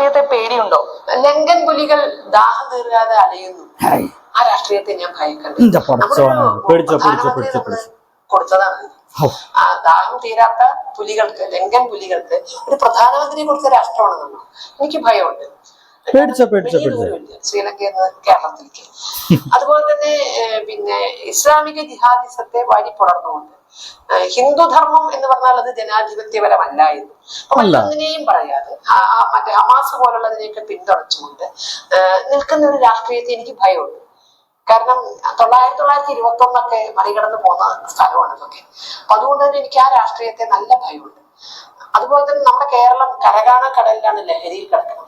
രാഷ്ട്രീയത്തെ പേടിയുണ്ടോ? ലങ്കൻ പുലികൾ ദാഹം തീർക്കാതെ അലയുന്നു. ആ രാഷ്ട്രീയത്തെ ഞാൻ ഭയക്കണ്ട. കൊടുത്തതാണ്. ആ ദാഹം തീരാത്ത പുലികൾക്ക് ലങ്കൻ പുലികൾക്ക് ഒരു പ്രധാനമന്ത്രി കൊടുത്ത രാഷ്ട്രമാണ് നമ്മൾ എനിക്ക് ഭയമുണ്ട്. ശ്രീലങ്കയിൽ നിന്ന് കേരളത്തിലേക്ക്. അതുപോലെ തന്നെ പിന്നെ ഇസ്ലാമിക ജിഹാദിസത്തെ വാരി പുണർന്നുകൊണ്ട്. ഏഹ്, ഹിന്ദുധർമ്മം എന്ന് പറഞ്ഞാൽ അത് ജനാധിപത്യപരമല്ലായിരുന്നു. മറ്റൊന്നിനെയും പറയാതെ മറ്റേ ഹമാസ് പോലുള്ളതിനെയൊക്കെ പിന്തുണച്ചുകൊണ്ട് നിൽക്കുന്ന ഒരു രാഷ്ട്രീയത്തെ എനിക്ക് ഭയമുണ്ട്. കാരണം തൊള്ളായിരത്തി തൊള്ളായിരത്തി ഇരുപത്തി ഒന്നൊക്കെ മറികടന്ന് പോകുന്ന സ്ഥലമാണ് ഇതൊക്കെ. അപ്പൊ അതുകൊണ്ട് തന്നെ എനിക്ക് ആ രാഷ്ട്രീയത്തെ നല്ല ഭയമുണ്ട്. അതുപോലെ തന്നെ നമ്മുടെ കേരളം കരകാണ കടലിലാണ് ലഹരിയിൽ കിടക്കുന്നത്.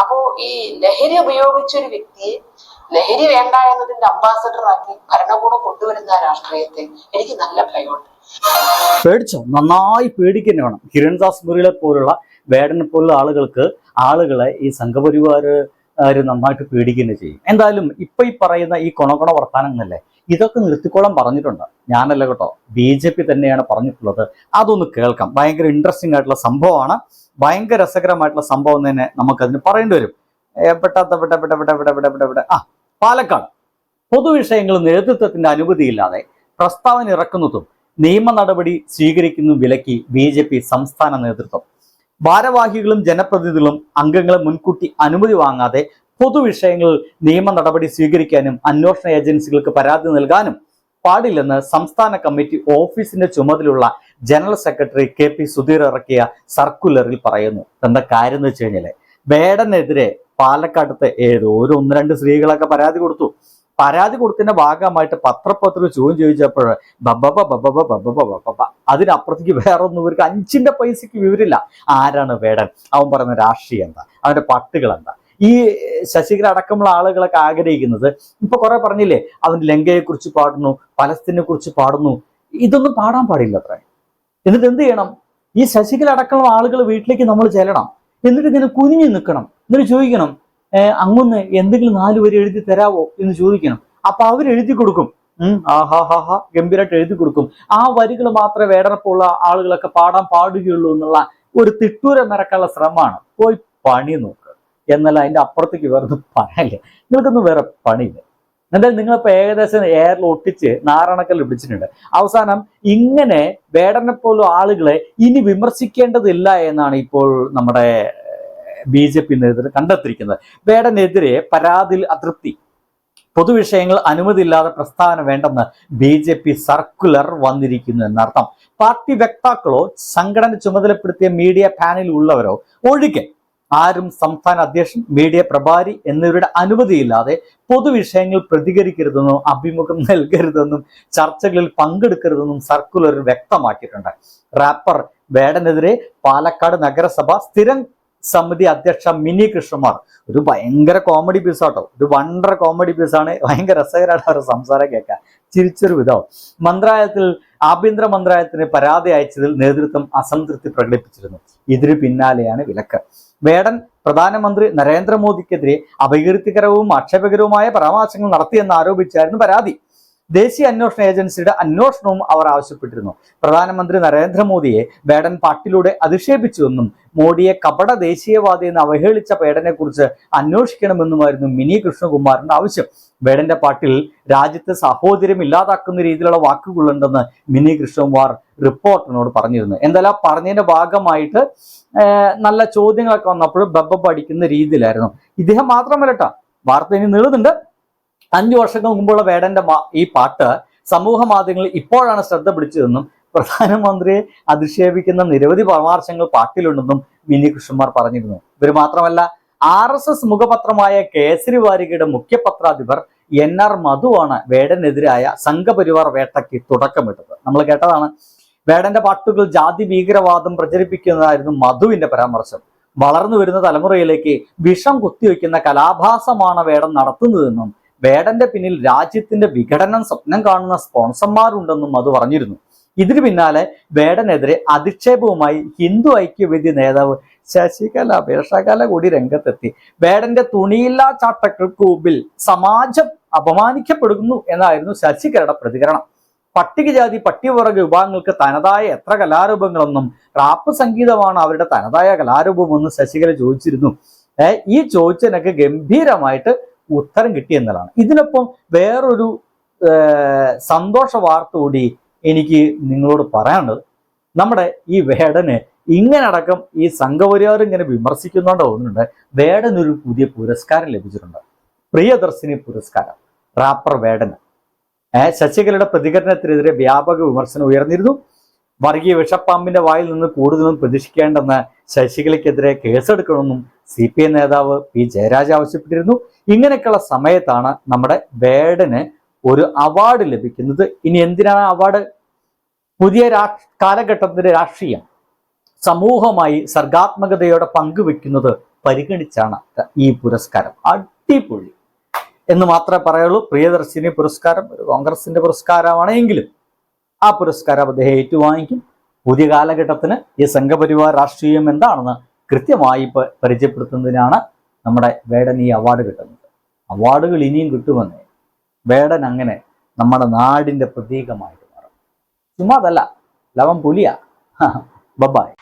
അപ്പോ ഈ ലഹരി ഉപയോഗിച്ച ഒരു വ്യക്തിയെ ലഹരി വേണ്ട എന്നതിന്റെ അംബാസഡർ ആക്കി ഭരണകൂടം കൊണ്ടുവരുന്ന രാഷ്ട്രീയത്തെ എനിക്ക് നല്ല ഭയമുണ്ട്. പേടിച്ചോ? നന്നായി പേടിക്കുന്ന വേണം. കിരൺദാസ് മുറികളെ പോലുള്ള വേടനെ പോലുള്ള ആളുകൾക്ക് ആളുകളെ ഈ സംഘപരിവാര് നന്നായിട്ട് പേടിക്കുന്ന ചെയ്യും. എന്തായാലും ഇപ്പൊ ഈ പറയുന്ന ഈ കൊണകൊണ വർത്താനങ്ങളല്ലേ ഇതൊക്കെ നിർത്തിക്കോളം പറഞ്ഞിട്ടുണ്ട്. ഞാനല്ല കേട്ടോ ബി ജെ പി തന്നെയാണ് പറഞ്ഞിട്ടുള്ളത്. അതൊന്ന് കേൾക്കാം. ഭയങ്കര ഇൻട്രസ്റ്റിംഗ് ആയിട്ടുള്ള സംഭവമാണ്. ഭയങ്കര രസകരമായിട്ടുള്ള സംഭവം തന്നെ നമുക്കതിന് പറയേണ്ടി വരും. പെട്ടാത്ത പെട്ട പെട്ട പെട്ട പെട്ട പെട്ട പെട്ട പെട്ട. ആ പാലക്കാട്. പൊതുവിഷയങ്ങൾ നേതൃത്വത്തിന്റെ അനുമതിയില്ലാതെ പ്രസ്താവന ഇറക്കുന്നതും നിയമ നടപടി സ്വീകരിക്കുന്നു വിലക്കി ബി ജെ പി സംസ്ഥാന നേതൃത്വം. ഭാരവാഹികളും ജനപ്രതിനിധികളും അംഗങ്ങളെ മുൻകൂട്ടി അനുമതി വാങ്ങാതെ പൊതുവിഷയങ്ങളിൽ നിയമ നടപടി സ്വീകരിക്കാനും അന്വേഷണ ഏജൻസികൾക്ക് പരാതി നൽകാനും പാടില്ലെന്ന് സംസ്ഥാന കമ്മിറ്റി ഓഫീസിന്റെ ചുമതലയുള്ള general secretary K P Sudheer ഇറക്കിയ സർക്കുലറിൽ പറയുന്നു. എന്താ കാര്യം എന്ന് വെച്ച് കഴിഞ്ഞാൽ വേടനെതിരെ പാലക്കാട്ടത്തെ ഏതോ ഒരു ഒന്ന് രണ്ട് സ്ത്രീകളൊക്കെ പരാതി കൊടുത്തു. പരാതി കൊടുത്തതിന്റെ ഭാഗമായിട്ട് പത്രപത്ര ചോദ്യം ചോദിച്ചപ്പോൾ ബബബ ബബബ ബബബ ബബബ അതിനപ്പുറത്തേക്ക് വേറെ ഒന്നും ഇവർക്ക് അഞ്ചിന്റെ പൈസക്ക് വിവരില്ല ആരാണ് വേടൻ അവൻ പറയുന്ന രാഷ്ട്രീയം എന്താ അവന്റെ പട്ടുകൾ എന്താ ഈ ശശികല അടക്കമുള്ള ആളുകളൊക്കെ ആഗ്രഹിക്കുന്നത് ഇപ്പൊ കുറെ പറഞ്ഞില്ലേ അവൻ ലങ്കയെ കുറിച്ച് പാടുന്നു പലസ്തീനെ കുറിച്ച് പാടുന്നു ഇതൊന്നും പാടാൻ പാടില്ല അത്ര എന്നിട്ട് എന്ത് ചെയ്യണം ഈ ശശികല അടക്കമുള്ള ആളുകൾ വീട്ടിലേക്ക് നമ്മൾ ചെല്ലണം എന്നിട്ട് ഇങ്ങനെ കുനിഞ്ഞു നിൽക്കണം എന്നിട്ട് ചോദിക്കണം അങ്ങൊന്ന് എന്തെങ്കിലും നാല് വരി എഴുതി തരാവോ എന്ന് ചോദിക്കണം. അപ്പൊ അവർ എഴുതി കൊടുക്കും ആഹാ ഹാ ഹാ ഗംഭീരമായിട്ട് എഴുതി കൊടുക്കും. ആ വരികൾ മാത്രമേ വേടനപ്പുള്ള ആളുകളൊക്കെ പാടാൻ പാടുകയുള്ളൂ എന്നുള്ള ഒരു തിട്ടൂര നിറക്കാനുള്ള ശ്രമമാണ്. പോയി പണി നോക്ക്. എന്നല്ല അതിന്റെ അപ്പുറത്തേക്ക് വേറെ പറയല്ല നിങ്ങൾക്കൊന്നും വേറെ പണിയില്ല. എന്തായാലും നിങ്ങളിപ്പോ ഏകദേശം എയറിൽ ഒട്ടിച്ച് നാരണക്കൽ പിടിച്ചിട്ടുണ്ട്. അവസാനം ഇങ്ങനെ വേടനെ പോലും ആളുകളെ ഇനി വിമർശിക്കേണ്ടതില്ല എന്നാണ് ഇപ്പോൾ നമ്മുടെ ബി ജെ പി നേതൃത്വം കണ്ടെത്തിയിരിക്കുന്നത്. വേടനെതിരെ പരാതിയിൽ അതൃപ്തി. പൊതുവിഷയങ്ങൾ അനുമതിയില്ലാതെ പ്രസ്താവന വേണ്ടെന്ന് ബി ജെ പി സർക്കുലർ വന്നിരിക്കുന്നു എന്നർത്ഥം. പാർട്ടി വക്താക്കളോ സംഘടന ചുമതലപ്പെടുത്തിയ മീഡിയ പാനലിൽ ഉള്ളവരോ ഒഴികെ ആരും സംസ്ഥാന അധ്യക്ഷൻ മീഡിയ പ്രഭാരി എന്നിവരുടെ അനുമതിയില്ലാതെ പൊതുവിഷയങ്ങൾ പ്രതികരിക്കരുതെന്നും അഭിമുഖം നൽകരുതെന്നും ചർച്ചകളിൽ പങ്കെടുക്കരുതെന്നും സർക്കുലറിൽ വ്യക്തമാക്കിയിട്ടുണ്ട്. റാപ്പർ വേടനെതിരെ പാലക്കാട് നഗരസഭ സ്ഥിരം സമിതി അധ്യക്ഷ മിനി കൃഷ്ണമാർ. ഒരു ഭയങ്കര കോമഡി പീസ് ആട്ടോ. ഒരു വണ്ടർ കോമഡി പീസാണ് ഭയങ്കര രസകരമാണ് അവരുടെ സംസാരം കേൾക്കാൻ. ചിരിച്ചൊരു വിധം. മന്ത്രാലയത്തിൽ ആഭ്യന്തര മന്ത്രാലയത്തിന് പരാതി അയച്ചതിൽ നേതൃത്വം അസംതൃപ്തി പ്രകടിപ്പിച്ചിരുന്നു. ഇതിനു പിന്നാലെയാണ് വിലക്ക്. വേടൻ പ്രധാനമന്ത്രി നരേന്ദ്രമോദിക്കെതിരെ അപകീർത്തികരവും ആക്ഷേപകരവുമായ പരാമർശങ്ങൾ നടത്തിയെന്ന് ആരോപിച്ചായിരുന്നു പരാതി. ദേശീയ അന്വേഷണ ഏജൻസിയുടെ അന്വേഷണവും അവർ ആവശ്യപ്പെട്ടിരുന്നു. പ്രധാനമന്ത്രി നരേന്ദ്രമോദിയെ ബേഡൻ പാട്ടിലൂടെ അധിക്ഷേപിച്ചുവെന്നും മോഡിയെ കപട ദേശീയവാദി എന്ന് അവഹേളിച്ച ബേഡനെ കുറിച്ച് അന്വേഷിക്കണമെന്നുമായിരുന്നു മിനി കൃഷ്ണകുമാറിന്റെ ആവശ്യം. ബേഡന്റെ പാട്ടിൽ രാജ്യത്തെ സാഹോദര്യം ഇല്ലാതാക്കുന്ന രീതിയിലുള്ള വാക്കുകളുണ്ടെന്ന് മിനി കൃഷ്ണകുമാർ റിപ്പോർട്ടറിനോട് പറഞ്ഞിരുന്നു. എന്തായാലും ആ പറഞ്ഞതിന്റെ ഭാഗമായിട്ട് നല്ല ചോദ്യങ്ങളൊക്കെ വന്നപ്പോൾ ബബ്ബ പഠിക്കുന്ന രീതിയിലായിരുന്നു. ഇദ്ദേഹം മാത്രമല്ല കേട്ടോ വാർത്ത ഇനി നീളുന്നുണ്ട്. അഞ്ചു വർഷങ്ങൾക്ക് മുമ്പുള്ള വേടന്റെ ഈ പാട്ട് സമൂഹ മാധ്യമങ്ങളിൽ ഇപ്പോഴാണ് ശ്രദ്ധ പിടിച്ചതെന്നും പ്രധാനമന്ത്രിയെ അധിക്ഷേപിക്കുന്ന നിരവധി പരാമർശങ്ങൾ പാട്ടിലുണ്ടെന്നും മിനി കൃഷ്ണന്മാർ പറഞ്ഞിരുന്നു. ഇവർ മാത്രമല്ല ആർ എസ് എസ് മുഖപത്രമായ കേസരി വാരികയുടെ മുഖ്യപത്രാധിപർ എൻ ആർ മധുവാണ് വേടനെതിരായ സംഘപരിവാർ വേട്ടയ്ക്ക് തുടക്കമിട്ടത്. നമ്മൾ കേട്ടതാണ് വേടന്റെ പാട്ടുകൾ ജാതി ഭീകരവാദം പ്രചരിപ്പിക്കുന്നതായിരുന്നു മധുവിന്റെ പരാമർശം. വളർന്നു വരുന്ന തലമുറയിലേക്ക് വിഷം കുത്തിവെക്കുന്ന കലാഭാസമാണ് വേടം നടത്തുന്നതെന്നും വേടന്റെ പിന്നിൽ രാജ്യത്തിന്റെ വിഘടനം സ്വപ്നം കാണുന്ന സ്പോൺസർമാരുണ്ടെന്നും അത് പറഞ്ഞിരുന്നു. ഇതിനു പിന്നാലെ വേടനെതിരെ അധിക്ഷേപവുമായി ഹിന്ദു ഐക്യവേദി നേതാവ് ശശികല വേഷകല കൂടി രംഗത്തെത്തി. വേടന്റെ തുണിയില്ലാ ചാട്ടക്കൾക്ക് മുമ്പിൽ സമാജം അപമാനിക്കപ്പെടുന്നു എന്നായിരുന്നു ശശികലയുടെ പ്രതികരണം. പട്ടികജാതി പട്ടികവർഗ വിഭാഗങ്ങൾക്ക് തനതായ എത്ര കലാരൂപങ്ങളെന്നും റാപ്പ് സംഗീതമാണ് അവരുടെ തനതായ കലാരൂപമെന്ന് ശശികല ചോദിച്ചിരുന്നു. ഈ ചോദിച്ചതിനൊക്കെ ഗംഭീരമായിട്ട് ഉത്തരം കിട്ടി എന്നതാണ് ഇതിനൊപ്പം വേറൊരു സന്തോഷ വാർത്ത കൂടി എനിക്ക് നിങ്ങളോട് പറയാനുള്ളത്. നമ്മുടെ ഈ വേടന് ഇങ്ങനടക്കം ഈ സംഘപരിവാർ ഇങ്ങനെ വിമർശിക്കുന്നുണ്ടോ തോന്നുന്നുണ്ട്. വേടനൊരു പുതിയ പുരസ്കാരം ലഭിച്ചിട്ടുണ്ട്. പ്രിയദർശിനി പുരസ്കാരം. റാപ്പർ വേടന്. ശശികലയുടെ പ്രതികരണത്തിനെതിരെ വ്യാപക വിമർശനം ഉയർന്നിരുന്നു. വർഗീയ വിഷപ്പാമ്പിന്റെ വായിൽ നിന്ന് കൂടുതലും പ്രതീക്ഷിക്കേണ്ടെന്ന് ശശികലയ്ക്കെതിരെ കേസെടുക്കണമെന്നും സി പി എം നേതാവ് പി ജയരാജ് ആവശ്യപ്പെട്ടിരുന്നു. ഇങ്ങനെയൊക്കെയുള്ള സമയത്താണ് നമ്മുടെ വേടന് ഒരു അവാർഡ് ലഭിക്കുന്നത്. ഇനി എന്തിനാണ് അവാർഡ്? പുതിയ കാലഘട്ടത്തിന്റെ രാഷ്ട്രീയം. സമൂഹമായി സർഗാത്മകതയോടെ പങ്കുവെക്കുന്നത് പരിഗണിച്ചാണ് ഈ പുരസ്കാരം. അടിപൊളി. എന്ന് മാത്രമേ പറയുള്ളൂ. പ്രിയദർശിനി പുരസ്കാരം ഒരു കോൺഗ്രസിന്റെ പുരസ്കാരമാണെങ്കിലും ആ പുരസ്കാരം അദ്ദേഹം ഏറ്റുവാങ്ങിക്കും. പുതിയ കാലഘട്ടത്തിന് ഈ സംഘപരിവാർ രാഷ്ട്രീയം എന്താണെന്ന് കൃത്യമായി പരിചയപ്പെടുത്തുന്നതിനാണ് നമ്മുടെ വേടൻ ഈ അവാർഡ് കിട്ടുന്നത്. അവാർഡുകൾ ഇനിയും കിട്ടുമെന്നേ വേടൻ അങ്ങനെ നമ്മുടെ നാടിന്റെ പ്രതീകമായിട്ട് മാറും. ചുമ്മാതല്ല ലവൻ പുലിയാ. ബബായ്